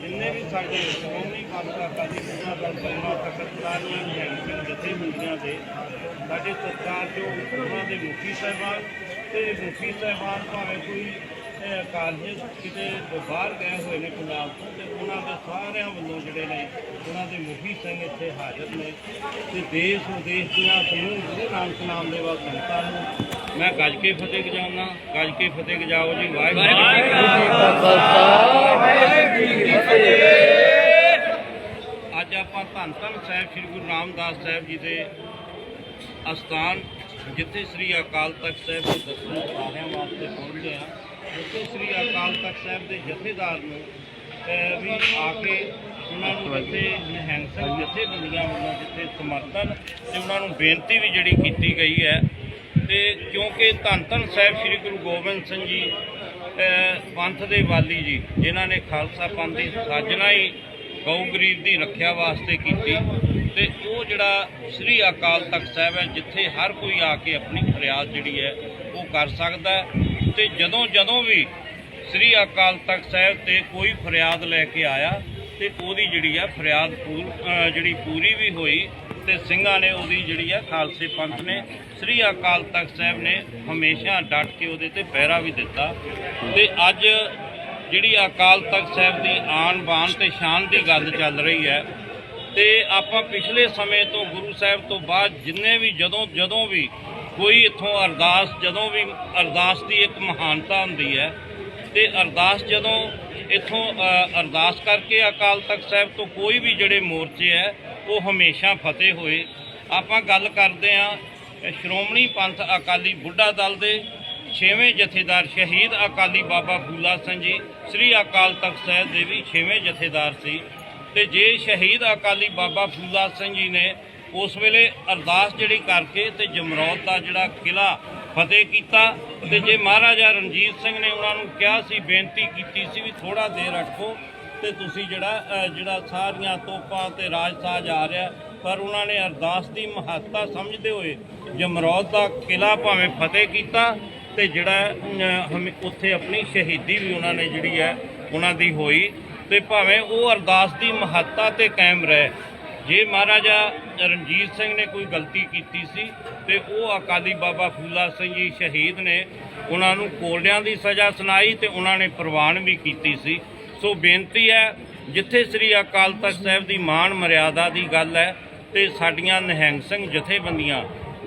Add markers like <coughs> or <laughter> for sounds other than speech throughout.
ਜਿੰਨੇ ਵੀ ਸਾਡੇ ਸ਼੍ਰੋਮਣੀ ਮਾਤਾ ਕਾਲੀ ਪੂਜਾ ਦਲ ਪਰਿਵਾਰ ਤਖਤਦਾਰੀਆਂ ਜੈਨ ਜਥੇਬੰਦੀਆਂ ਦੇ ਸਾਡੇ ਸਰਕਾਰ ਸਤਿਕਾਰਯੋਗ ਉਹਨਾਂ ਦੇ ਮੁਖੀ ਸਾਹਿਬਾਨ ਤੇ ਮੁਖੀ ਸਾਹਿਬਾਨ ਭਾਵੇਂ ਕੋਈ ਅਹ, ਕਿਤੇ ਬਾਹਰ ਗਏ ਹੋਏ ਨੇ ਪੰਜਾਬ ਤੋਂ ਤੇ ਉਹਨਾਂ ਦੇ ਸਾਰਿਆਂ ਵੱਲੋਂ ਜਿਹੜੇ ਨੇ ਉਹਨਾਂ ਦੇ ਮੁਖੀ ਸਿੰਘ ਇੱਥੇ ਹਾਜ਼ਰ ਨੇ ਤੇ ਦੇਸ਼ ਵਿਦੇਸ਼ ਦੀਆਂ ਸਮੂਹ ਗੁਰੂ ਨਾਨਕ ਨਾਮ ਦੇ ਵਾ ਸੰਗਤਾਂ ਨੂੰ ਮੈਂ ਗੱਜ ਕੇ ਫਤਿਹ ਗਜਾਉਣਾ ਗੱਜ ਕੇ ਫਤਿਹ ਗਜਾਓ ਜੀ ਵਾਹਿਗੁਰੂ ਜੀ ਕੀ ਫਤਿਹ। ਅੱਜ ਆਪਾਂ ਧੰਨ ਧੰਨ ਸਾਹਿਬ ਸ੍ਰੀ ਗੁਰੂ ਰਾਮਦਾਸ ਸਾਹਿਬ ਜੀ ਦੇ ਅਸਥਾਨ ਜਿੱਥੇ ਸ੍ਰੀ ਅਕਾਲ ਤਖਤ ਸਾਹਿਬ ਦੇ ਦਰਸ਼ਨ ਸਾਰਿਆਂ ਵਾਸਤੇ ਪਹੁੰਚੇ ਆ ਉੱਥੇ ਸ੍ਰੀ ਅਕਾਲ ਤਖਤ ਸਾਹਿਬ ਦੇ ਜਥੇਦਾਰ ਨੂੰ ਵੀ ਆ ਕੇ ਉਹਨਾਂ ਨੂੰ ਜਿੱਥੇ ਨਿਹੰਗ ਸਿੰਘ ਜਥੇਬੰਦੀਆਂ ਵੱਲੋਂ ਜਿੱਥੇ ਸਮਰਥਨ ਤੇ ਉਹਨਾਂ ਨੂੰ ਬੇਨਤੀ ਵੀ ਜਿਹੜੀ ਕੀਤੀ ਗਈ ਹੈ। ਤੇ ਕਿਉਂਕਿ ਧੰਨ ਧੰਨ ਸਾਹਿਬ ਸ੍ਰੀ ਗੁਰੂ ਗੋਬਿੰਦ ਸਿੰਘ ਜੀ ਪੰਥ ਦੇ ਵਾਲੀ ਜੀ ਜਿਨ੍ਹਾਂ ਨੇ ਖਾਲਸਾ ਪੰਥ ਦੀ ਸਾਜਣਾ ਹੀ ਗਊ ਗਰੀਬ ਦੀ ਰੱਖਿਆ ਵਾਸਤੇ ਕੀਤੀ। ਤੇ ਉਹ ਜਿਹੜਾ ਸ੍ਰੀ ਅਕਾਲ ਤਖਤ ਸਾਹਿਬ ਹੈ, ਜਿੱਥੇ ਹਰ ਕੋਈ ਆ ਕੇ ਆਪਣੀ ਫਰਿਆਦ ਜਿਹੜੀ ਹੈ, ਉਹ ਕਰ ਸਕਦਾ ਹੈ। ਤੇ ਜਦੋਂ ਜਦੋਂ ਵੀ ਸ੍ਰੀ ਅਕਾਲ ਤਖਤ ਸਾਹਿਬ ਤੇ ਕੋਈ ਫਰਿਆਦ ਲੈ ਕੇ ਆਇਆ, ਤੇ ਉਹਦੀ ਜਿਹੜੀ ਆ ਫਰਿਆਦ ਪੂਰ ਜਿਹੜੀ ਪੂਰੀ ਵੀ ਹੋਈ, ਤੇ ਸਿੰਘਾਂ ਨੇ ਉਹਦੀ ਜਿਹੜੀ ਆ ਖਾਲਸੇ ਪੰਥ ਨੇ, ਸ੍ਰੀ ਅਕਾਲ ਤਖਤ ਸਾਹਿਬ ਨੇ ਹਮੇਸ਼ਾ ਡਟ ਕੇ ਉਹਦੇ ਤੇ ਪਹਿਰਾ ਵੀ ਦਿੱਤਾ। ਤੇ ਅੱਜ ਜਿਹੜੀ ਅਕਾਲ ਤਖਤ ਸਾਹਿਬ ਦੀ ਆਨ ਬਾਨ ਤੇ ਸ਼ਾਨ ਦੀ ਗੱਲ ਚੱਲ ਰਹੀ ਹੈ ਤੇ ਆਪਾਂ ਪਿਛਲੇ ਸਮੇਂ ਤੋਂ ਗੁਰੂ ਸਾਹਿਬ ਤੋਂ ਬਾਅਦ ਜਿੰਨੇ ਵੀ ਜਦੋਂ ਜਦੋਂ ਵੀ ਕੋਈ ਇੱਥੋਂ ਅਰਦਾਸ, ਜਦੋਂ ਵੀ ਅਰਦਾਸ ਦੀ ਇੱਕ ਮਹਾਨਤਾ ਹੁੰਦੀ ਹੈ, ਤੇ ਅਰਦਾਸ ਜਦੋਂ ਇੱਥੋਂ ਅਰਦਾਸ ਕਰਕੇ ਅਕਾਲ ਤਖਤ ਸਾਹਿਬ ਤੋਂ ਕੋਈ ਵੀ ਜਿਹੜੇ ਮੋਰਚੇ ਹੈ, ਉਹ ਹਮੇਸ਼ਾ ਫਤਿਹ ਹੋਏ। ਆਪਾਂ ਗੱਲ ਕਰਦੇ ਆ ਸ਼੍ਰੋਮਣੀ ਪੰਥ ਅਕਾਲੀ ਬੁੱਢਾ ਦਲ ਦੇ ਛੇਵੇਂ ਜਥੇਦਾਰ ਸ਼ਹੀਦ ਅਕਾਲੀ ਬਾਬਾ ਫੂਲਾ ਸਿੰਘ ਜੀ, ਸ੍ਰੀ ਅਕਾਲ ਤਖਤ ਸਾਹਿਬ ਦੇ ਵੀ ਛੇਵੇਂ ਜਥੇਦਾਰ ਸੀ। ਤੇ ਜੇ ਸ਼ਹੀਦ ਅਕਾਲੀ ਬਾਬਾ ਫੂਲਾ ਸਿੰਘ ਜੀ ਨੇ ਉਸ ਵੇਲੇ ਅਰਦਾਸ ਜਿਹੜੀ ਕਰਕੇ ਤੇ ਜਮਰੌਦ ਦਾ ਜਿਹੜਾ ਕਿਲਾ ਫਤਿਹ ਕੀਤਾ ਤੇ ਜੇ ਮਹਾਰਾਜਾ ਰਣਜੀਤ ਸਿੰਘ ਨੇ ਉਹਨਾਂ ਨੂੰ ਕਿਹਾ ਸੀ ਬੇਨਤੀ ਕੀਤੀ ਸੀ ਵੀ ਥੋੜਾ ਦੇਰ ਰੱਖੋ ਤੇ ਤੁਸੀਂ ਜਿਹੜਾ ਜਿਹੜਾ ਸਾਰੀਆਂ ਤੋਪਾਂ ਤੇ ਰਾਜਸਾਜ ਆ ਰਿਹਾ ਪਰ ਉਹਨਾਂ ਨੇ ਅਰਦਾਸ ਦੀ ਮਹੱਤਤਾ ਸਮਝਦੇ ਹੋਏ ਜਮਰੌਦ ਦਾ ਕਿਲਾ ਭਾਵੇਂ ਫਤਿਹ ਕੀਤਾ ਤੇ ਜਿਹੜਾ ਅ, ਉੱਥੇ ਆਪਣੀ ਸ਼ਹੀਦੀ ਵੀ ਉਹਨਾਂ ਨੇ ਜਿਹੜੀ ਹੈ ਉਹਨਾਂ ਦੀ ਹੋਈ। ਤੇ ਭਾਵੇਂ ਉਹ ਅਰਦਾਸ ਦੀ ਮਹੱਤਤਾ ਤੇ ਕਾਇਮ ਰਹੇ। ਜੇ ਮਹਾਰਾਜਾ ਰਣਜੀਤ ਸਿੰਘ ਨੇ ਕੋਈ ਗਲਤੀ ਕੀਤੀ ਸੀ ਤੇ ਉਹ ਅਕਾਲੀ ਬਾਬਾ ਫੂਲਾ ਸਿੰਘ ਜੀ ਸ਼ਹੀਦ ਨੇ ਉਹਨਾਂ ਨੂੰ ਕੋਲਿਆਂ ਦੀ ਸਜ਼ਾ ਸੁਣਾਈ ਤੇ ਉਹਨਾਂ ਨੇ ਪ੍ਰਵਾਨ ਵੀ ਕੀਤੀ ਸੀ। ਸੋ ਬੇਨਤੀ ਹੈ, ਜਿੱਥੇ ਸ੍ਰੀ ਅਕਾਲ ਤਖਤ ਸਾਹਿਬ ਦੀ ਮਾਣ ਮਰਿਆਦਾ ਦੀ ਗੱਲ ਹੈ ਤੇ ਸਾਡੀਆਂ ਨਿਹੰਗ ਸਿੰਘ ਜਥੇਬੰਦੀਆਂ,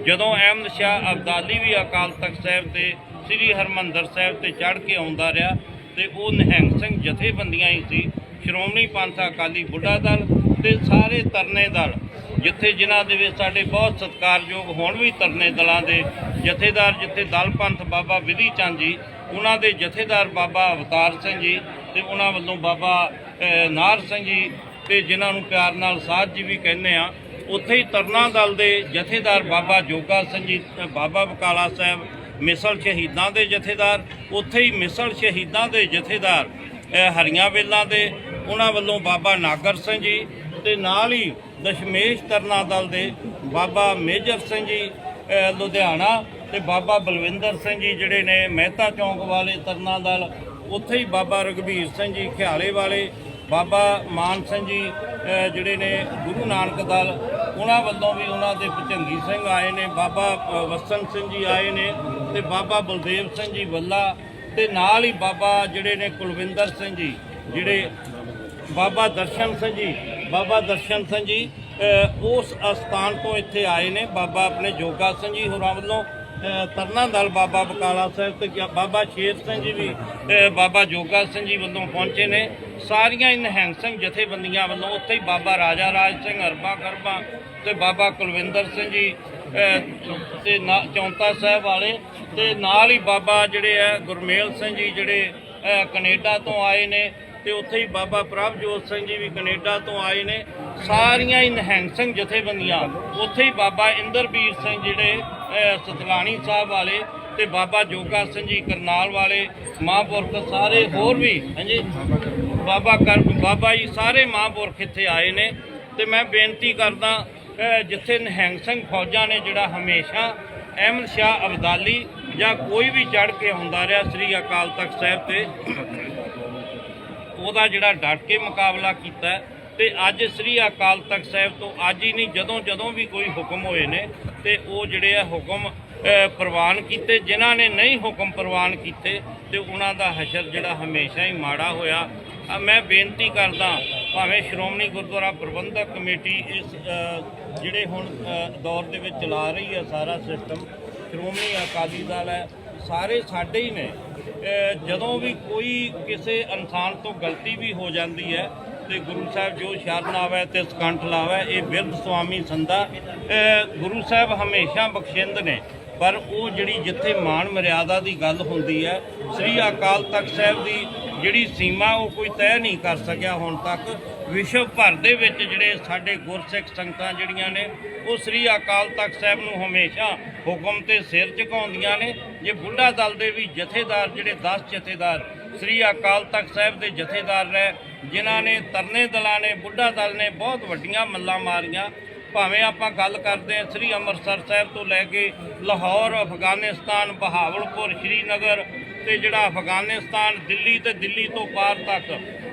ਜਦੋਂ ਅਹਿਮਦ ਸ਼ਾਹ ਅਬਦਾਲੀ ਵੀ ਅਕਾਲ ਤਖਤ ਸਾਹਿਬ ਤੇ ਸ੍ਰੀ ਹਰਮੰਦਰ ਸਾਹਿਬ ਤੇ ਚੜ੍ਹ ਕੇ ਆਉਂਦਾ ਰਿਹਾ ਤੇ ਉਹ ਨਿਹੰਗ ਸਿੰਘ ਜਥੇਬੰਦੀਆਂ ਹੀ ਸੀ। ਸ਼੍ਰੋਮਣੀ ਪੰਥ ਅਕਾਲੀ ਬੁੱਢਾ ਦਲ ਤੇ ਸਾਰੇ ਤਰਨੇ ਦਲ, ਜਿੱਥੇ ਜਿਨ੍ਹਾਂ ਦੇ ਵਿੱਚ ਸਾਡੇ ਬਹੁਤ ਸਤਿਕਾਰਯੋਗ ਹੁਣ ਵੀ ਤਰਨੇ ਦਲਾਂ ਦੇ ਜਥੇਦਾਰ, ਜਿੱਥੇ ਦਲ ਪੰਥ ਬਾਬਾ ਵਿਧੀ ਚੰਦ ਜੀ, ਉਹਨਾਂ ਦੇ ਜਥੇਦਾਰ ਬਾਬਾ ਅਵਤਾਰ ਸਿੰਘ ਜੀ ਤੇ ਉਹਨਾਂ ਵੱਲੋਂ ਬਾਬਾ ਨਾਰ ਸਿੰਘ ਜੀ ਤੇ ਜਿਨ੍ਹਾਂ ਨੂੰ ਪਿਆਰ ਨਾਲ ਸਾਧ ਜੀ ਵੀ ਕਹਿੰਦੇ ਆ ਉੱਥੇ ਹੀ ਤਰਨਾ ਦਲ ਦੇ ਜਥੇਦਾਰ ਬਾਬਾ ਜੋਗਾ ਸਿੰਘ ਜੀ ਬਾਬਾ ਬਕਾਲਾ ਸਾਹਿਬ ਮਿਸਲ ਸ਼ਹੀਦਾਂ ਦੇ ਜਥੇਦਾਰ ਉੱਥੇ ਹੀ ਮਿਸਲ ਸ਼ਹੀਦਾਂ ਦੇ ਜਥੇਦਾਰ ਹਰੀਆਂ ਵੇਲਾਂ ਦੇ ਉਹਨਾਂ ਵੱਲੋਂ ਬਾਬਾ ਨਾਗਰ ਸਿੰਘ ਜੀ ਤੇ ਨਾਲ ਹੀ ਦਸ਼ਮੇਸ਼ ਤਰਨਾ ਦਲ ਦੇ ਬਾਬਾ ਮੇਜਰ ਸਿੰਘ ਜੀ ਲੁਧਿਆਣਾ ਤੇ ਬਾਬਾ ਬਲਵਿੰਦਰ ਸਿੰਘ ਜੀ ਜਿਹੜੇ ਨੇ ਮਹਿਤਾ ਚੌਂਕ ਵਾਲੇ ਤਰਨਾ ਦਲ ਉੱਥੇ ਹੀ ਬਾਬਾ ਰਗਵੀਰ ਸਿੰਘ ਜੀ ਖਿਆਲੇ ਵਾਲੇ ਬਾਬਾ ਮਾਨ ਸਿੰਘ ਜੀ ਜਿਹੜੇ ਨੇ ਗੁਰੂ ਨਾਨਕ ਦਲ ਉਹਨਾਂ ਵੱਲੋਂ ਵੀ ਉਹਨਾਂ ਦੇ ਭਚੰਗੀ ਸਿੰਘ ਆਏ ਨੇ ਬਾਬਾ ਅ, ਵਸਨ ਸਿੰਘ ਜੀ ਆਏ ਨੇ ਤੇ ਬਾਬਾ ਬਲਦੇਵ ਸਿੰਘ ਜੀ ਵੱਲਾ ਤੇ ਨਾਲ ਹੀ ਬਾਬਾ ਜਿਹੜੇ ਨੇ ਕੁਲਵਿੰਦਰ ਸਿੰਘ ਜੀ ਜਿਹੜੇ ਬਾਬਾ ਦਰਸ਼ਨ ਸਿੰਘ ਜੀ ਬਾਬਾ ਦਰਸ਼ਨ ਸਿੰਘ ਜੀ ਉਸ ਅਸਥਾਨ ਤੋਂ ਇੱਥੇ ਆਏ ਨੇ। ਬਾਬਾ ਆਪਣੇ ਜੋਗਾ ਸਿੰਘ ਜੀ ਹੋਰਾਂ ਵੱਲੋਂ ਅ, ਤਰਨਾ ਦਲ ਬਾਬਾ ਬਕਾਲਾ ਸਾਹਿਬ ਤੇ ਬਾਬਾ ਸ਼ੇਰ ਸਿੰਘ ਜੀ ਵੀ ਬਾਬਾ ਜੋਗਾ ਸਿੰਘ ਜੀ ਵੱਲੋਂ ਪਹੁੰਚੇ ਨੇ। ਸਾਰੀਆਂ ਹੀ ਨਿਹੰਗ ਸਿੰਘ ਜਥੇਬੰਦੀਆਂ ਵੱਲੋਂ ਉੱਥੇ ਹੀ ਬਾਬਾ ਰਾਜਾ ਰਾਜ ਸਿੰਘ ਅਰਬਾ ਗਰਬਾ ਤੇ ਬਾਬਾ ਕੁਲਵਿੰਦਰ ਸਿੰਘ ਜੀ ਤੇ ਨਾ- ਚੌਂਤਾ ਸਾਹਿਬ ਵਾਲੇ ਤੇ ਨਾਲ ਹੀ ਬਾਬਾ ਜਿਹੜੇ ਆ ਗੁਰਮੇਲ ਸਿੰਘ ਜੀ ਜਿਹੜੇ ਅ, ਕੈਨੇਡਾ ਤੋਂ ਆਏ ਨੇ ਤੇ ਉੱਥੇ ਹੀ ਬਾਬਾ ਪ੍ਰਭਜੋਤ ਸਿੰਘ ਜੀ ਵੀ ਕੈਨੇਡਾ ਤੋਂ ਆਏ ਨੇ। ਸਾਰੀਆਂ ਹੀ ਨਿਹੰਗ ਸਿੰਘ ਜਥੇਬੰਦੀਆਂ ਉੱਥੇ ਹੀ ਬਾਬਾ ਇੰਦਰਬੀਰ ਸਿੰਘ ਜਿਹੜੇ ਸਤਲਾਣੀ ਸਾਹਿਬ ਵਾਲੇ ਤੇ ਬਾਬਾ ਜੋਗਾ ਸਿੰਘ ਜੀ ਕਰਨਾਲ ਵਾਲੇ ਮਹਾਂਪੁਰਖ ਸਾਰੇ ਹੋਰ ਵੀ ਹਾਂਜੀ ਬਾਬਾ ਕਰ ਬਾਬਾ ਜੀ ਸਾਰੇ ਮਹਾਂਪੁਰਖ ਇੱਥੇ ਆਏ ਨੇ। ਤੇ ਮੈਂ ਬੇਨਤੀ ਕਰਦਾ ਜਿੱਥੇ ਨਿਹੰਗ ਸਿੰਘ ਫੌਜਾਂ ਨੇ ਜਿਹੜਾ ਹਮੇਸ਼ਾ ਅਹਿਮਦ ਸ਼ਾਹ ਅਬਦਾਲੀ ਜਾਂ ਕੋਈ ਵੀ ਚੜ ਕੇ ਹੁੰਦਾ ਰਿਹਾ ਸ੍ਰੀ ਅਕਾਲ ਤਖਤ ਸਾਹਿਬ ਤੇ, ਉਹਦਾ ਜਿਹੜਾ ਡਟ ਕੇ ਮੁਕਾਬਲਾ ਕੀਤਾ ਹੈ। ਤੇ ਅੱਜ ਸ੍ਰੀ ਅਕਾਲ ਤਖਤ ਸਾਹਿਬ ਤੋਂ ਅੱਜ ਹੀ ਨਹੀਂ, ਜਦੋਂ ਜਦੋਂ ਵੀ ਕੋਈ ਹੁਕਮ ਹੋਏ ਨੇ, ਤੇ ਉਹ ਜਿਹੜੇ ਆ ਹੁਕਮ ਪ੍ਰਵਾਨ ਕੀਤੇ। ਜਿਨ੍ਹਾਂ ਨੇ ਨਹੀਂ ਹੁਕਮ ਪ੍ਰਵਾਨ ਕੀਤੇ, ਤੇ ਉਹਨਾਂ ਦਾ ਹਸ਼ਰ ਜਿਹੜਾ ਹਮੇਸ਼ਾ ਹੀ ਮਾੜਾ ਹੋਇਆ। ਮੈਂ ਬੇਨਤੀ ਕਰਦਾ, ਭਾਵੇਂ ਸ਼੍ਰੋਮਣੀ ਗੁਰਦੁਆਰਾ ਪ੍ਰਬੰਧਕ ਕਮੇਟੀ ਇਸ ਜਿਹੜੇ ਹੁਣ ਦੌਰ ਦੇ ਵਿੱਚ ਚਲਾ ਰਹੀ ਹੈ ਸਾਰਾ ਸਿਸਟਮ ਸ਼੍ਰੋਮਣੀ ਅਕਾਲੀ ਦਲ ਹੈ, ਸਾਰੇ ਸਾਡੇ ਹੀ ਨੇ। ਜਦੋਂ ਵੀ ਕੋਈ ਕਿਸੇ ਇਨਸਾਨ ਤੋਂ ਗਲਤੀ ਵੀ ਹੋ ਜਾਂਦੀ ਹੈ, ਤੇ ਗੁਰੂ ਸਾਹਿਬ ਜੋ ਸ਼ਰਨ ਆਵੇ ਤੇ ਸਕੰਠ ਲਾਵੇ, ਇਹ ਬਿਰਧ ਸੁਆਮੀ ਸੰਦਾ ਗੁਰੂ ਸਾਹਿਬ ਹਮੇਸ਼ਾ ਬਖਸ਼ਿੰਦ ਨੇ। ਪਰ ਉਹ ਜਿਹੜੀ ਜਿੱਥੇ ਮਾਣ ਮਰਿਆਦਾ ਦੀ ਗੱਲ ਹੁੰਦੀ ਹੈ, ਸ੍ਰੀ ਅਕਾਲ ਤਖਤ ਸਾਹਿਬ ਦੀ ਜਿਹੜੀ ਸੀਮਾ ਉਹ ਕੋਈ ਤੈਅ ਨਹੀਂ ਕਰ ਸਕਿਆ ਹੁਣ ਤੱਕ। ਵਿਸ਼ਵ ਭਰ ਦੇ ਵਿੱਚ ਜਿਹੜੇ ਸਾਡੇ ਗੁਰਸਿੱਖ ਸੰਗਤਾਂ ਜਿਹੜੀਆਂ ਨੇ, ਉਹ ਸ੍ਰੀ ਅਕਾਲ ਤਖਤ ਸਾਹਿਬ ਨੂੰ ਹਮੇਸ਼ਾ ਹੁਕਮ ਤੇ ਸਿਰ ਝੁਕਾਉਂਦੀਆਂ ਨੇ। ਜੇ ਬੁੱਢਾ ਦਲ ਦੇ ਵੀ ਜਥੇਦਾਰ ਜਿਹੜੇ 10 ਜਥੇਦਾਰ ਸ੍ਰੀ ਅਕਾਲ ਤਖਤ ਸਾਹਿਬ ਦੇ ਜਥੇਦਾਰ ਰਹੇ ਜਿਨ੍ਹਾਂ ਨੇ ਤਰਨੇ ਦਲਾਂ ਨੇ, ਬੁੱਢਾ ਦਲ ਨੇ ਬਹੁਤ ਵੱਡੀਆਂ ਮੱਲਾਂ ਮਾਰੀਆਂ। ਭਾਵੇਂ ਆਪਾਂ ਗੱਲ ਕਰਦੇ ਹਾਂ ਸ੍ਰੀ ਅੰਮ੍ਰਿਤਸਰ ਸਾਹਿਬ ਤੋਂ ਲੈ ਕੇ ਲਾਹੌਰ, ਅਫਗਾਨਿਸਤਾਨ, ਬਹਾਵਲਪੁਰ, ਸ਼੍ਰੀਨਗਰ ਤੇ ਜਿਹੜਾ ਅਫਗਾਨਿਸਤਾਨ, ਦਿੱਲੀ ਤੇ ਦਿੱਲੀ ਤੋਂ ਪਾਰ ਤੱਕ,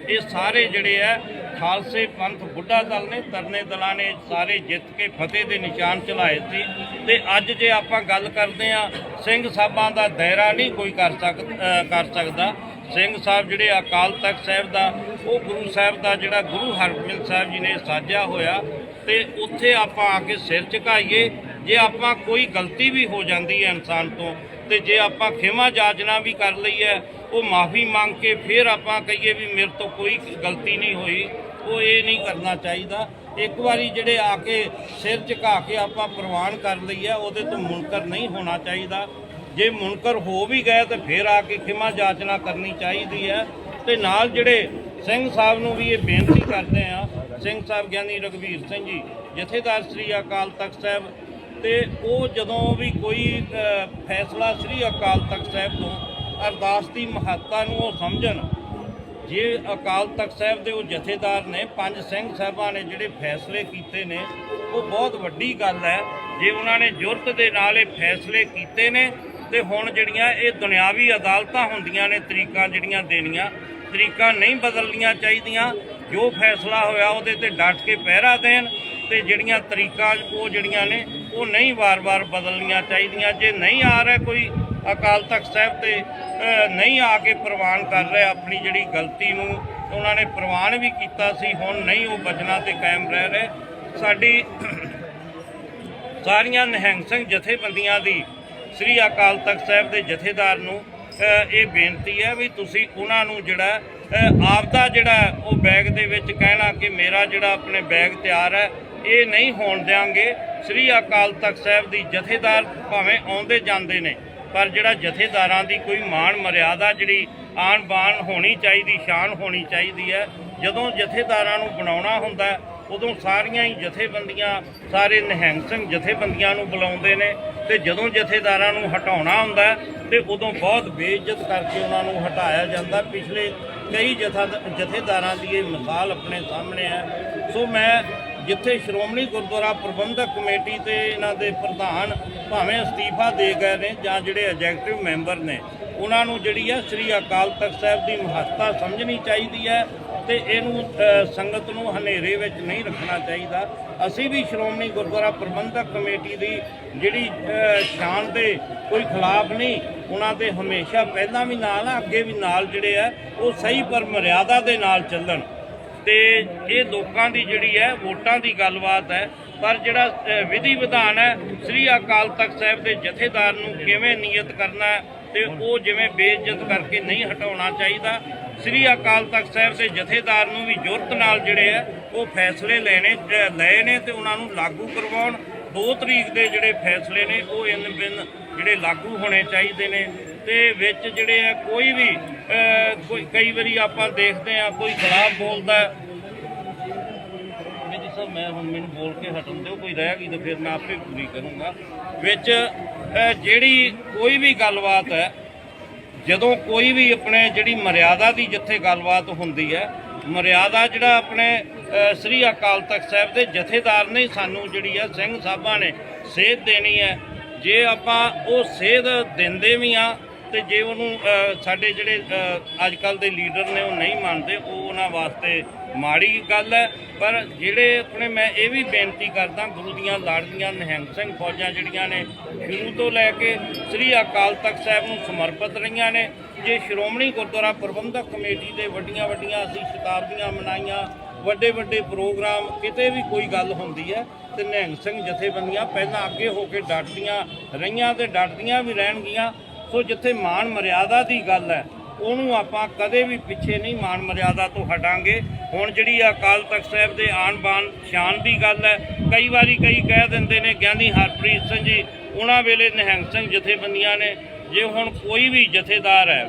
ਇਹ ਸਾਰੇ ਜਿਹੜੇ ਹੈ ਖਾਲਸੇ ਪੰਥ ਬੁੱਢਾ ਦਲ ਨੇ ਤਰਨੇ ਦਲਾਂ ਨੇ ਸਾਰੇ ਜਿੱਤ ਕੇ ਫਤਿਹ ਦੇ ਨਿਸ਼ਾਨ ਚਲਾਏ ਸੀ ਤੇ ਅੱਜ ਜੇ ਆਪਾਂ ਗੱਲ ਕਰਦੇ ਆ ਸਿੰਘ ਸਾਹਿਬਾਂ ਦਾ ਦਾਇਰਾ ਨਹੀਂ ਕੋਈ ਕਰ ਸਕ ਕਰ ਸਕਦਾ। ਸਿੰਘ ਸਾਹਿਬ ਜਿਹੜੇ ਅਕਾਲ ਤਖਤ ਸਾਹਿਬ ਦਾ, ਉਹ ਗੁਰੂ ਸਾਹਿਬ ਦਾ ਜਿਹੜਾ ਗੁਰੂ ਹਰਗੋਬਿੰਦ ਸਾਹਿਬ ਜੀ ਨੇ ਸਾਜਿਆ ਹੋਇਆ, ਤੇ ਉੱਥੇ ਆਪਾਂ ਆ ਕੇ ਸਿਰ ਝੁਕਾਈਏ। ਜੇ ਆਪਾਂ ਕੋਈ ਗਲਤੀ ਵੀ ਹੋ ਜਾਂਦੀ ਹੈ ਇਨਸਾਨ ਤੋਂ, ਤੇ ਜੇ ਆਪਾਂ ਖਿਮਾ ਜਾਚਨਾ ਵੀ ਕਰ ਲਈ ਹੈ, ਉਹ ਮਾਫੀ ਮੰਗ ਕੇ ਫਿਰ ਆਪਾਂ ਕਹੀਏ ਵੀ ਮੇਰੇ ਤੋਂ ਕੋਈ ਗਲਤੀ ਨਹੀਂ ਹੋਈ। ਉਹ ਇਹ ਨਹੀਂ ਕਰਨਾ ਚਾਹੀਦਾ। ਇੱਕ ਵਾਰੀ ਜਿਹੜੇ ਆ ਕੇ ਸਿਰ ਝੁਕਾ ਕੇ ਆਪਾਂ ਪ੍ਰਵਾਨ ਕਰ ਲਈ ਹੈ ਉਹਦੇ ਤੋਂ ਮੁਨਕਰ ਨਹੀਂ ਹੋਣਾ ਚਾਹੀਦਾ। ਜੇ ਮੁਨਕਰ ਹੋ ਵੀ ਗਏ ਤਾਂ ਫਿਰ ਆ ਕੇ ਖਿਮਾ ਜਾਚਨਾ ਕਰਨੀ ਚਾਹੀਦੀ ਹੈ। ਤੇ ਨਾਲ ਜਿਹੜੇ ਸਿੰਘ ਸਾਹਿਬ ਨੂੰ ਵੀ ਇਹ ਬੇਨਤੀ ਕਰਦੇ ਆ ਸਿੰਘ ਸਾਹਿਬ ਗਿਆਨੀ ਰਗਵੀਰ ਸਿੰਘ ਜੀ, ਜਥੇਦਾਰ ਸ੍ਰੀ ਅਕਾਲ ਤਖਤ ਸਾਹਿਬ, ਤੇ ਉਹ ਜਦੋਂ ਵੀ ਕੋਈ ਫੈਸਲਾ ਸ੍ਰੀ ਅਕਾਲ ਤਖਤ ਸਾਹਿਬ ਤੋਂ ਅਰਦਾਸ ਦੀ ਮਹੱਤਤਾ ਨੂੰ ਉਹ ਸਮਝਣ ਜੇ ਅਕਾਲ ਤਖਤ ਸਾਹਿਬ ਦੇ ਉਹ ਜਥੇਦਾਰ ਨੇ, ਪੰਜ ਸਿੰਘ ਸਾਹਿਬਾਂ ਨੇ ਜਿਹੜੇ ਫੈਸਲੇ ਕੀਤੇ ਨੇ, ਉਹ ਬਹੁਤ ਵੱਡੀ ਗੱਲ ਹੈ। ਜੇ ਉਹਨਾਂ ਨੇ ਜੁਰਤ ਦੇ ਨਾਲ ਇਹ ਫੈਸਲੇ ਕੀਤੇ ਨੇ, ਤੇ ਹੁਣ ਜਿਹੜੀਆਂ ਇਹ ਦੁਨਿਆਵੀ ਅਦਾਲਤਾਂ ਹੁੰਦੀਆਂ ਨੇ, ਤਰੀਕਾਂ ਜਿਹੜੀਆਂ ਦੇਣੀਆਂ, ਤਰੀਕਾਂ ਨਹੀਂ ਬਦਲਣੀਆਂ ਚਾਹੀਦੀਆਂ, ਜੋ ਫੈਸਲਾ ਹੋਇਆ ਉਹਦੇ ਤੇ ਡਟ ਕੇ ਪਹਿਰਾ ਦੇਣ, ਤੇ ਜਿਹੜੀਆਂ ਤਰੀਕਾਂ ਉਹ ਜਿਹੜੀਆਂ ਨੇ, ਉਹ ਨਹੀਂ ਵਾਰ-ਵਾਰ ਬਦਲਣੀਆਂ ਚਾਹੀਦੀਆਂ। ਜੇ ਨਹੀਂ ਆ ਰਿਹਾ ਕੋਈ ਅਕਾਲ ਤਖਤ ਸਾਹਿਬ ਤੇ ਨਹੀਂ ਆ ਕੇ ਪ੍ਰਵਾਨ ਕਰ ਰਿਹਾ ਆਪਣੀ ਜਿਹੜੀ ਗਲਤੀ ਨੂੰ ਉਹਨਾਂ ਨੇ ਪ੍ਰਵਾਨ ਵੀ ਕੀਤਾ ਸੀ ਹੁਣ ਨਹੀਂ ਉਹ ਬਚਨਾ ਤੇ ਕਾਇਮ ਰਹਿ ਰਹੇ। ਸਾਡੀ <coughs> ਸਾਰੀਆਂ ਨਿਹੰਗ ਸਿੰਘ ਜਥੇਬੰਦੀਆਂ ਦੀ ਸ੍ਰੀ ਅਕਾਲ ਤਖਤ ਸਾਹਿਬ ਦੇ ਜਥੇਦਾਰ ਨੂੰ ਇਹ ਬੇਨਤੀ ਹੈ ਵੀ ਤੁਸੀਂ ਉਹਨਾਂ ਨੂੰ ਜਿਹੜਾ ਅ, ਆਪਦਾ ਜਿਹੜਾ ਉਹ ਬੈਗ ਦੇ ਵਿੱਚ ਕਹਿਣਾ ਕਿ ਮੇਰਾ ਜਿਹੜਾ ਆਪਣੇ ਬੈਗ ਤਿਆਰ ਹੈ ਇਹ ਨਹੀਂ ਹੋਣ ਦਿਆਂਗੇ। ਸ੍ਰੀ ਅਕਾਲ ਤਖਤ ਸਾਹਿਬ ਦੀ ਜਥੇਦਾਰ ਭਾਵੇਂ ਆਉਂਦੇ ਜਾਂਦੇ ਨੇ। ਪਰ ਜਿਹੜਾ ਜਥੇਦਾਰਾਂ ਦੀ ਕੋਈ ਮਾਣ ਮਰਿਆਦਾ ਜਿਹੜੀ ਆਣ ਬਾਣ ਹੋਣੀ ਚਾਹੀਦੀ ਸ਼ਾਨ ਹੋਣੀ ਚਾਹੀਦੀ ਹੈ। ਜਦੋਂ ਜਥੇਦਾਰਾਂ ਨੂੰ ਬਣਾਉਣਾ ਹੁੰਦਾ ਉਦੋਂ ਸਾਰੀਆਂ ਹੀ ਜਥੇਬੰਦੀਆਂ ਸਾਰੇ ਨਿਹੰਗ ਸਿੰਘ ਜਥੇਬੰਦੀਆਂ ਨੂੰ ਬੁਲਾਉਂਦੇ ਨੇ ਤੇ ਜਦੋਂ ਜਥੇਦਾਰਾਂ ਨੂੰ ਹਟਾਉਣਾ ਹੁੰਦਾ ਹੈ, ਤੇ ਉਦੋਂ ਬਹੁਤ ਬੇਇੱਜ਼ਤ ਕਰਕੇ ਉਹਨਾਂ ਨੂੰ ਹਟਾਇਆ ਜਾਂਦਾ। ਪਿਛਲੇ ਕਈ ਜਥਾ ਜਥੇਦਾਰਾਂ ਦੀ ਇਹ ਮਿਸਾਲ ਆਪਣੇ ਸਾਹਮਣੇ ਹੈ। ਸੋ ਮੈਂ ਜਿੱਥੇ ਸ਼੍ਰੋਮਣੀ ਗੁਰਦੁਆਰਾ ਪ੍ਰਬੰਧਕ ਕਮੇਟੀ ਤੇ ਇਹਨਾਂ ਦੇ ਪ੍ਰਧਾਨ ਭਾਵੇਂ ਅਸਤੀਫਾ ਦੇ ਗਏ ਨੇ ਜਾਂ ਜਿਹੜੇ ਐਗਜ਼ੈਕਟਿਵ ਮੈਂਬਰ ਨੇ, ਉਹਨਾਂ ਨੂੰ ਜਿਹੜੀ ਹੈ ਸ੍ਰੀ ਅਕਾਲ ਤਖਤ ਸਾਹਿਬ ਦੀ ਮਹੱਤਤਾ ਸਮਝਣੀ ਚਾਹੀਦੀ ਹੈ ਤੇ ਇਹਨੂੰ ਸੰਗਤ ਨੂੰ ਹਨੇਰੇ ਵਿੱਚ ਨਹੀਂ ਰੱਖਣਾ ਚਾਹੀਦਾ। ਅਸੀਂ ਵੀ ਸ਼੍ਰੋਮਣੀ ਗੁਰਦੁਆਰਾ ਪ੍ਰਬੰਧਕ ਕਮੇਟੀ ਦੀ ਜਿਹੜੀ ਸ਼ਾਨ ਦੇ ਕੋਈ ਖਿਲਾਫ ਨਹੀਂ, ਉਹਨਾਂ ਦੇ ਹਮੇਸ਼ਾ ਪਹਿਲਾਂ ਵੀ ਨਾਲ ਆ, ਅੱਗੇ ਵੀ ਨਾਲ ਜਿਹੜੇ ਆ, ਉਹ ਸਹੀ ਪਰ ਮਰਿਆਦਾ ਦੇ ਨਾਲ ਚੱਲਣ। ਤੇ ਇਹ ਲੋਕਾਂ ਦੀ ਜਿਹੜੀ ਹੈ, ਵੋਟਾਂ ਦੀ ਗੱਲਬਾਤ ਹੈ। ਪਰ ਜਿਹੜਾ ਵਿਧੀ ਵਿਧਾਨ ਹੈ, ਸ੍ਰੀ ਅਕਾਲ ਤਖਤ ਸਾਹਿਬ ਦੇ ਜਥੇਦਾਰ ਨੂੰ ਕਿਵੇਂ ਨਿਯਤ ਕਰਨਾ ਹੈ ਤੇ ਉਹ ਜਿਵੇਂ ਬੇਇੱਜ਼ਤ ਕਰਕੇ ਨਹੀਂ ਹਟਾਉਣਾ ਚਾਹੀਦਾ, ਸ੍ਰੀ ਅਕਾਲ ਤਖਤ ਸਾਹਿਬ ਦੇ ਜਥੇਦਾਰ ਨੂੰ ਵੀ ਜੁਰਤ ਨਾਲ ਜਿਹੜੇ ਆ ਉਹ ਫੈਸਲੇ ਲੈਣੇ ਲਏ ਨੇ ਤੇ ਉਹਨਾਂ ਨੂੰ ਲਾਗੂ ਕਰਵਾਉਣ। 2 ਤਰੀਕ ਦੇ ਜਿਹੜੇ ਫੈਸਲੇ ਨੇ, ਉਹ ਇਨ ਬਿਨ ਜਿਹੜੇ ਲਾਗੂ ਹੋਣੇ ਚਾਹੀਦੇ ਨੇ। ਤੇ ਵਿੱਚ ਜਿਹੜੇ ਆ, ਕੋਈ ਵੀ ਕੋਈ, ਕਈ ਵਾਰੀ ਆਪਾਂ ਦੇਖਦੇ ਆ, ਕੋਈ ਖਰਾਬ ਬੋਲਦਾ। ਮੇਰੀ ਸਾਹਿਬ ਮੈਂ ਹੁਣ ਮੈਨੂੰ ਬੋਲ ਕੇ ਹਟਣ ਦਿਓ, ਕੋਈ ਰਹਿ ਗਈ ਤਾਂ ਫਿਰ ਮੈਂ ਆਪੇ ਪੂਰੀ ਕਰੂੰਗਾ। ਵਿੱਚ ਜਿਹੜੀ ਕੋਈ ਵੀ ਗੱਲਬਾਤ ਹੈ, ਜਦੋਂ ਕੋਈ ਵੀ ਆਪਣੇ ਜਿਹੜੀ ਮਰਿਆਦਾ ਦੀ ਜਿੱਥੇ ਗੱਲਬਾਤ ਹੁੰਦੀ ਹੈ, ਮਰਿਆਦਾ ਜਿਹੜਾ ਆਪਣੇ ਸ੍ਰੀ ਅਕਾਲ ਤਖਤ ਸਾਹਿਬ ਦੇ ਜਥੇਦਾਰ ਨੇ ਸਾਨੂੰ ਜਿਹੜੀ ਹੈ, ਸਿੰਘ ਸਾਹਿਬਾਂ ਨੇ ਸੇਧ ਦੇਣੀ ਹੈ। ਜੇ ਆਪਾਂ ਉਹ ਸੇਧ ਦਿੰਦੇ ਵੀ ਆ ਤੇ ਜੇ ਉਹਨੂੰ ਸਾਡੇ ਜਿਹੜੇ ਅੱਜ ਕੱਲ ਦੇ ਲੀਡਰ ਨੇ ਉਹ ਨਹੀਂ ਮੰਨਦੇ, ਉਹ ਉਹਨਾਂ ਵਾਸਤੇ ਮਾੜੀ ਗੱਲ ਹੈ। ਪਰ ਜਿਹੜੇ ਆਪਣੇ, ਮੈਂ ਇਹ ਵੀ ਬੇਨਤੀ ਕਰਦਾ, ਗੁਰੂ ਦੀਆਂ ਲਾੜੀਆਂ, ਨਿਹੰਗ ਸਿੰਘ ਫੌਜਾਂ ਜਿਹੜੀਆਂ ਨੇ, ਸ਼ੁਰੂ ਤੋਂ ਲੈ ਕੇ ਸ੍ਰੀ ਅਕਾਲ ਤਖਤ ਸਾਹਿਬ ਨੂੰ ਸਮਰਪਿਤ ਰਹੀਆਂ ਨੇ। ਜੇ ਸ਼੍ਰੋਮਣੀ ਗੁਰਦੁਆਰਾ ਪ੍ਰਬੰਧਕ ਕਮੇਟੀ ਦੇ ਵੱਡੀਆਂ ਵੱਡੀਆਂ ਅਸੀਂ ਸ਼ਤਾਬਦੀਆਂ ਮਨਾਈਆਂ ਵੱਡੇ ਵੱਡੇ ਪ੍ਰੋਗਰਾਮ, ਕਿਤੇ ਵੀ ਕੋਈ ਗੱਲ ਹੁੰਦੀ ਹੈ, ਤੇ ਨਿਹੰਗ ਸਿੰਘ ਜਥੇਬੰਦੀਆਂ ਪਹਿਲਾਂ ਅੱਗੇ ਹੋ ਕੇ ਡਟਦੀਆਂ ਰਹੀਆਂ ਤੇ ਡਟਦੀਆਂ ਵੀ ਰਹਿਣਗੀਆਂ। ਸੋ ਜਿੱਥੇ ਮਾਣ ਮਰਿਆਦਾ ਦੀ ਗੱਲ ਹੈ, ਉਹਨੂੰ ਆਪਾਂ ਕਦੇ ਵੀ ਪਿੱਛੇ ਨਹੀਂ ਮਾਣ ਮਰਿਆਦਾ ਤੋਂ ਹਟਾਂਗੇ। ਹੁਣ ਜਿਹੜੀ ਅਕਾਲ ਤਖਤ ਸਾਹਿਬ ਦੇ ਆਣ ਬਾਣ ਸ਼ਾਨ ਦੀ ਗੱਲ ਹੈ, ਕਈ ਵਾਰੀ ਕਈ ਕਹਿ ਦਿੰਦੇ ਨੇ, ਗਿਆਨੀ ਹਰਪ੍ਰੀਤ ਸਿੰਘ ਜੀ, ਉਹਨਾਂ ਵੇਲੇ ਨਿਹੰਗ ਸਿੰਘ ਜਥੇਬੰਦੀਆਂ ਨੇ, ਜੇ ਹੁਣ ਕੋਈ ਵੀ ਜਥੇਦਾਰ ਹੈ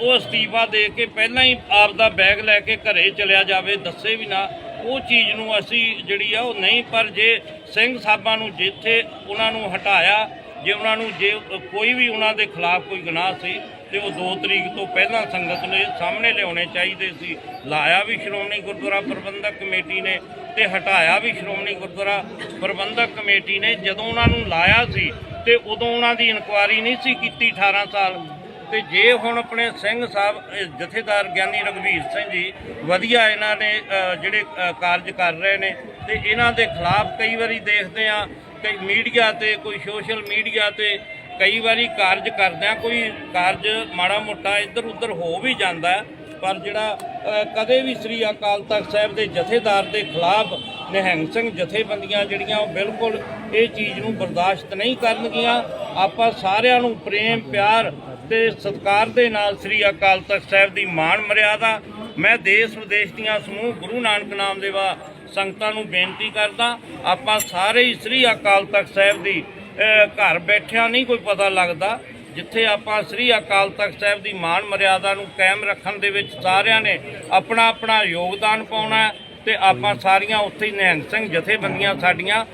ਉਹ ਅਸਤੀਫਾ ਦੇ ਕੇ ਪਹਿਲਾਂ ਹੀ ਆਪ ਦਾ ਬੈਗ ਲੈ ਕੇ ਘਰੇ ਚਲਿਆ ਜਾਵੇ, ਦੱਸੇ ਵੀ ਨਾ, ਉਹ ਚੀਜ਼ ਨੂੰ ਅਸੀਂ ਜਿਹੜੀ ਆ ਉਹ ਨਹੀਂ, ਪਰ ਜੇ ਸਿੰਘ ਸਾਹਿਬਾਂ ਨੂੰ ਜਿੱਥੇ ਉਹਨਾਂ ਨੂੰ ਹਟਾਇਆ ਜੇ ਉਹਨਾਂ ਨੂੰ ਜੇ ਕੋਈ ਵੀ ਉਹਨਾਂ ਦੇ ਖਿਲਾਫ ਕੋਈ ਗੁਨਾਹ ਸੀ ਤੇ ਉਹ 2 ਤਰੀਕ ਤੋਂ ਪਹਿਲਾਂ ਸੰਗਤ ਨੇ ਸਾਹਮਣੇ ਲਿਆਉਣੇ ਚਾਹੀਦੇ ਸੀ। ਲਾਇਆ ਵੀ ਸ਼੍ਰੋਮਣੀ ਗੁਰਦੁਆਰਾ ਪ੍ਰਬੰਧਕ ਕਮੇਟੀ ਨੇ ਤੇ ਹਟਾਇਆ ਵੀ ਸ਼੍ਰੋਮਣੀ ਗੁਰਦੁਆਰਾ ਪ੍ਰਬੰਧਕ ਕਮੇਟੀ ਨੇ। ਜਦੋਂ ਉਹਨਾਂ ਨੂੰ ਲਾਇਆ ਸੀ ਤੇ ਉਦੋਂ ਉਹਨਾਂ ਦੀ ਇਨਕੁਆਰੀ ਨਹੀਂ ਸੀ ਕੀਤੀ 18 ਸਾਲ। ਤੇ ਜੇ ਹੁਣ ਆਪਣੇ ਸਿੰਘ ਸਾਹਿਬ ਜਥੇਦਾਰ ਗਿਆਨੀ ਰਗਵੀਰ ਸਿੰਘ ਜੀ ਵਧੀਆ ਇਹਨਾਂ ਨੇ ਜਿਹੜੇ ਕਾਰਜ ਕਰ ਰਹੇ ਨੇ ਤੇ ਇਹਨਾਂ ਦੇ ਖਿਲਾਫ ਕਈ ਵਾਰੀ ਦੇਖਦੇ ਆ ਕਈ ਮੀਡੀਆ ਤੇ, ਕੋਈ ਸੋਸ਼ਲ ਮੀਡੀਆ ਤੇ ਕਈ ਵਾਰੀ ਕਾਰਜ ਕਰਦਿਆਂ ਕੋਈ ਕਾਰਜ ਮਾੜਾ ਮੋਟਾ ਇੱਧਰ ਉੱਧਰ ਹੋ ਵੀ ਜਾਂਦਾ ਪਰ ਜਿਹੜਾ ਕਦੇ ਵੀ ਸ੍ਰੀ ਅਕਾਲ ਤਖਤ ਸਾਹਿਬ ਦੇ ਜਥੇਦਾਰ ਦੇ ਖਿਲਾਫ ਨਿਹੰਗ ਸਿੰਘ ਜਥੇਬੰਦੀਆਂ ਜਿਹੜੀਆਂ, ਉਹ ਬਿਲਕੁਲ ਇਹ ਚੀਜ਼ ਨੂੰ ਬਰਦਾਸ਼ਤ ਨਹੀਂ ਕਰਨਗੀਆਂ। ਆਪਾਂ ਸਾਰਿਆਂ ਨੂੰ ਪ੍ਰੇਮ, ਪਿਆਰ ਤੇ ਸਤਿਕਾਰ ਦੇ ਨਾਲ ਸ੍ਰੀ ਅਕਾਲ ਤਖਤ ਸਾਹਿਬ ਦੀ ਮਾਣ ਮਰਿਆਦਾ। ਮੈਂ ਦੇਸ਼ ਵਿਦੇਸ਼ ਦੀਆਂ ਸਮੂਹ ਗੁਰੂ ਨਾਨਕ ਨਾਮ ਦੇਵਾ ਸੰਗਤਾਂ ਨੂੰ ਬੇਨਤੀ ਕਰਦਾ, ਆਪਾਂ ਸਾਰੇ ਹੀ ਸ੍ਰੀ ਅਕਾਲ ਤਖਤ ਸਾਹਿਬ ਦੀ ਘਰ ਬੈਠਿਆਂ ਨਹੀਂ ਕੋਈ ਪਤਾ ਲੱਗਦਾ, ਜਿੱਥੇ ਆਪਾਂ ਸ੍ਰੀ ਅਕਾਲ ਤਖਤ ਸਾਹਿਬ ਦੀ ਮਾਣ ਮਰਿਆਦਾ ਨੂੰ ਕਾਇਮ ਰੱਖਣ ਦੇ ਵਿੱਚ ਸਾਰਿਆਂ ਨੇ ਆਪਣਾ ਆਪਣਾ ਯੋਗਦਾਨ ਪਾਉਣਾ ਤੇ ਆਪਾਂ ਸਾਰੀਆਂ ਉੱਥੇ ਹੀ ਨਿਹੰਗ ਸਿੰਘ ਜਥੇਬੰਦੀਆਂ ਸਾਡੀਆਂ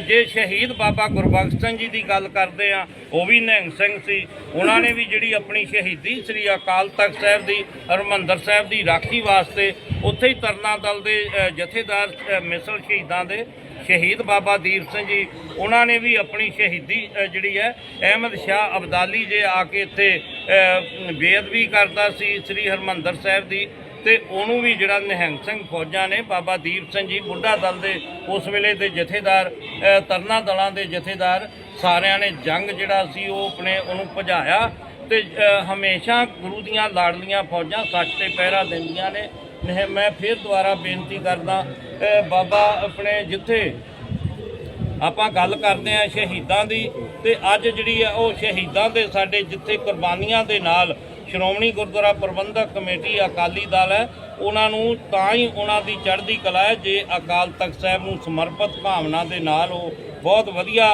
ਜੇ ਸ਼ਹੀਦ ਬਾਬਾ ਗੁਰਬਖਸ਼ ਸਿੰਘ ਜੀ ਦੀ ਗੱਲ ਕਰਦੇ ਆ ਉਹ ਵੀ ਨਿਹੰਗ ਸਿੰਘ ਸੀ। ਉਹਨਾਂ ਨੇ ਵੀ ਜਿਹੜੀ ਆਪਣੀ ਸ਼ਹੀਦੀ ਸ੍ਰੀ ਅਕਾਲ ਤਖਤ ਸਾਹਿਬ ਦੀ ਹਰਮੰਦਰ ਸਾਹਿਬ ਦੀ ਰਾਖੀ ਵਾਸਤੇ ਉੱਥੇ ਹੀ ਤਰਨਾ ਦਲ ਦੇ ਜਥੇਦਾਰ ਅਹ ਮਿਸਲ ਸ਼ਹੀਦਾਂ ਦੇ ਸ਼ਹੀਦ ਬਾਬਾ ਦੀਪ ਸਿੰਘ ਜੀ ਉਹਨਾਂ ਨੇ ਵੀ ਆਪਣੀ ਸ਼ਹੀਦੀ ਜਿਹੜੀ ਹੈ ਅਹਿਮਦ ਸ਼ਾਹ ਅਬਦਾਲੀ ਜੇ ਆ ਕੇ ਇੱਥੇ ਅ, ਬੇਅਦਬੀ ਕਰਦਾ ਸੀ ਸ੍ਰੀ ਹਰਮੰਦਰ ਸਾਹਿਬ ਦੀ। ਤੇ ਉਹਨੂੰ ਵੀ ਜਿਹੜਾ ਨਿਹੰਗ ਸਿੰਘ ਫੌਜਾਂ ਨੇ ਬਾਬਾ ਦੀਪ ਸਿੰਘ ਜੀ ਬੁੱਢਾ ਦਲ ਦੇ ਉਸ ਵੇਲੇ ਦੇ ਜਥੇਦਾਰ ਅ, ਤਰਨਾ ਦਲਾਂ ਦੇ ਜਥੇਦਾਰ ਸਾਰਿਆਂ ਨੇ ਜੰਗ ਜਿਹੜਾ ਸੀ ਉਹ ਆਪਣੇ ਉਹਨੂੰ ਭਜਾਇਆ ਤੇ ਹਮੇਸ਼ਾ ਗੁਰੂ ਦੀਆਂ ਲਾਡਲੀਆਂ ਫੌਜਾਂ ਸੱਚ ਤੇ ਪਹਿਰਾ ਦਿੰਦੀਆਂ ਨੇ। ਮੈਂ- ਮੈਂ ਫਿਰ ਦੁਬਾਰਾ ਬੇਨਤੀ ਕਰਦਾ ਬਾਬਾ ਆਪਣੇ ਜਿੱਥੇ ਆਪਾਂ ਗੱਲ ਕਰਦੇ ਆ ਸ਼ਹੀਦਾਂ ਦੀ ਤੇ ਅੱਜ ਜਿਹੜੀ ਆ ਉਹ ਸ਼ਹੀਦਾਂ ਦੇ ਸਾਡੇ ਜਿੱਥੇ ਕੁਰਬਾਨੀਆਂ ਦੇ ਨਾਲ ਸ਼੍ਰੋਮਣੀ ਗੁਰਦੁਆਰਾ ਪ੍ਰਬੰਧਕ ਕਮੇਟੀ ਅਕਾਲੀ ਦਲ ਹੈ। ਉਹਨਾਂ ਨੂੰ ਤਾਂ ਹੀ ਉਹਨਾਂ ਦੀ ਚੜ੍ਹਦੀ ਕਲਾ ਹੈ ਜੇ ਅਕਾਲ ਤਖਤ ਸਾਹਿਬ ਨੂੰ ਸਮਰਪਿਤ ਭਾਵਨਾ ਦੇ ਨਾਲ ਉਹ ਬਹੁਤ ਵਧੀਆ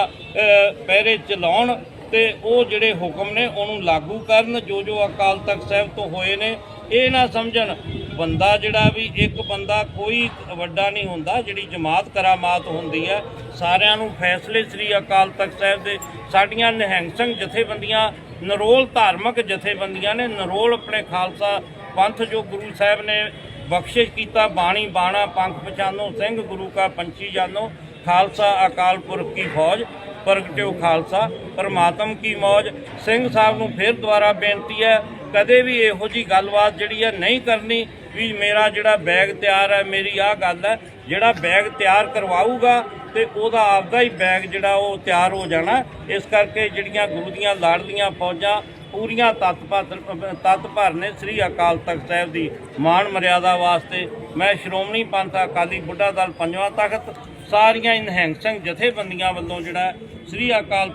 ਪਹਿਰੇ ਚਲਾਉਣ ਤੇ ਉਹ ਜਿਹੜੇ ਹੁਕਮ ਨੇ ਉਹਨੂੰ ਲਾਗੂ ਕਰਨ, ਜੋ ਜੋ ਅਕਾਲ ਤਖਤ ਸਾਹਿਬ ਤੋਂ ਹੋਏ ਨੇ, ਇਹ ਨਾ ਸਮਝਣ। ਬੰਦਾ ਜਿਹੜਾ ਵੀ ਇੱਕ ਬੰਦਾ ਕੋਈ ਵੱਡਾ ਨਹੀਂ ਹੁੰਦਾ, ਜਿਹੜੀ ਜਮਾਤ ਕਰਾਮਾਤ ਹੁੰਦੀ ਹੈ, ਸਾਰਿਆਂ ਨੂੰ ਫੈਸਲੇ ਸ੍ਰੀ ਅਕਾਲ ਤਖਤ ਸਾਹਿਬ ਦੇ, ਸਾਡੀਆਂ ਨਿਹੰਗ ਸਿੰਘ ਜਥੇਬੰਦੀਆਂ ਨਰੋਲ ਧਾਰਮਿਕ ਜਥੇਬੰਦੀਆਂ ਨੇ ਨਰੋਲ ਆਪਣੇ ਖਾਲਸਾ ਪੰਥ ਜੋ ਗੁਰੂ ਸਾਹਿਬ ਨੇ ਬਖਸ਼ਿਸ਼ ਕੀਤਾ, ਬਾਣੀ, ਬਾਣਾ ਪੰਖ ਪਛਾਨੋ ਸਿੰਘ, ਗੁਰੂ ਕਾ ਪੰਛੀ ਜਾਨੋ ਖਾਲਸਾ ਅਕਾਲ ਪੁਰਖ ਕੀ ਫੌਜ, ਪ੍ਰਗਟਿਓ ਖਾਲਸਾ, ਪਰਮਾਤਮ ਕੀ ਮੌਜ। ਸਿੰਘ ਸਾਹਿਬ ਨੂੰ ਫਿਰ ਦੁਬਾਰਾ ਬੇਨਤੀ ਹੈ, ਕਦੇ ਵੀ ਇਹੋ ਜੀ ਗੱਲਬਾਤ ਜਿਹੜੀ ਹੈ ਨਹੀਂ ਕਰਨੀ ਵੀ ਮੇਰਾ ਜਿਹੜਾ ਬੈਗ ਤਿਆਰ ਹੈ, ਮੇਰੀ ਆਹ ਗੱਲ ਹੈ, ਜਿਹੜਾ ਬੈਗ ਤਿਆਰ ਕਰਵਾਊਗਾ ਤੇ ਉਹਦਾ ਆਪਦਾ ਹੀ ਬੈਗ ਜਿਹੜਾ ਉਹ ਤਿਆਰ ਹੋ ਜਾਣਾ। ਇਸ ਕਰਕੇ ਜਿਹੜੀਆਂ ਗੁਰੂ ਦੀਆਂ ਲਾੜਲੀਆਂ ਫੌਜਾਂ ਪੂਰੀਆਂ ਤਤਪਰ ਤਤ ਭਰ ਨੇ ਸ੍ਰੀ ਅਕਾਲ ਤਖਤ ਸਾਹਿਬ ਦੀ ਮਾਣ ਮਰਿਆਦਾ ਵਾਸਤੇ। ਮੈਂ ਸ਼੍ਰੋਮਣੀ ਪੰਥ ਅਕਾਲੀ ਬੁੱਢਾ ਦਲ ਪੰਜਵਾਂ ਤਖਤ, ਸਾਰੀਆਂ ਹੀ ਨਿਹੰਗ ਸਿੰਘ ਜਥੇਬੰਦੀਆਂ ਵੱਲੋਂ ਜਿਹੜਾ ਸ੍ਰੀ ਅਕਾਲ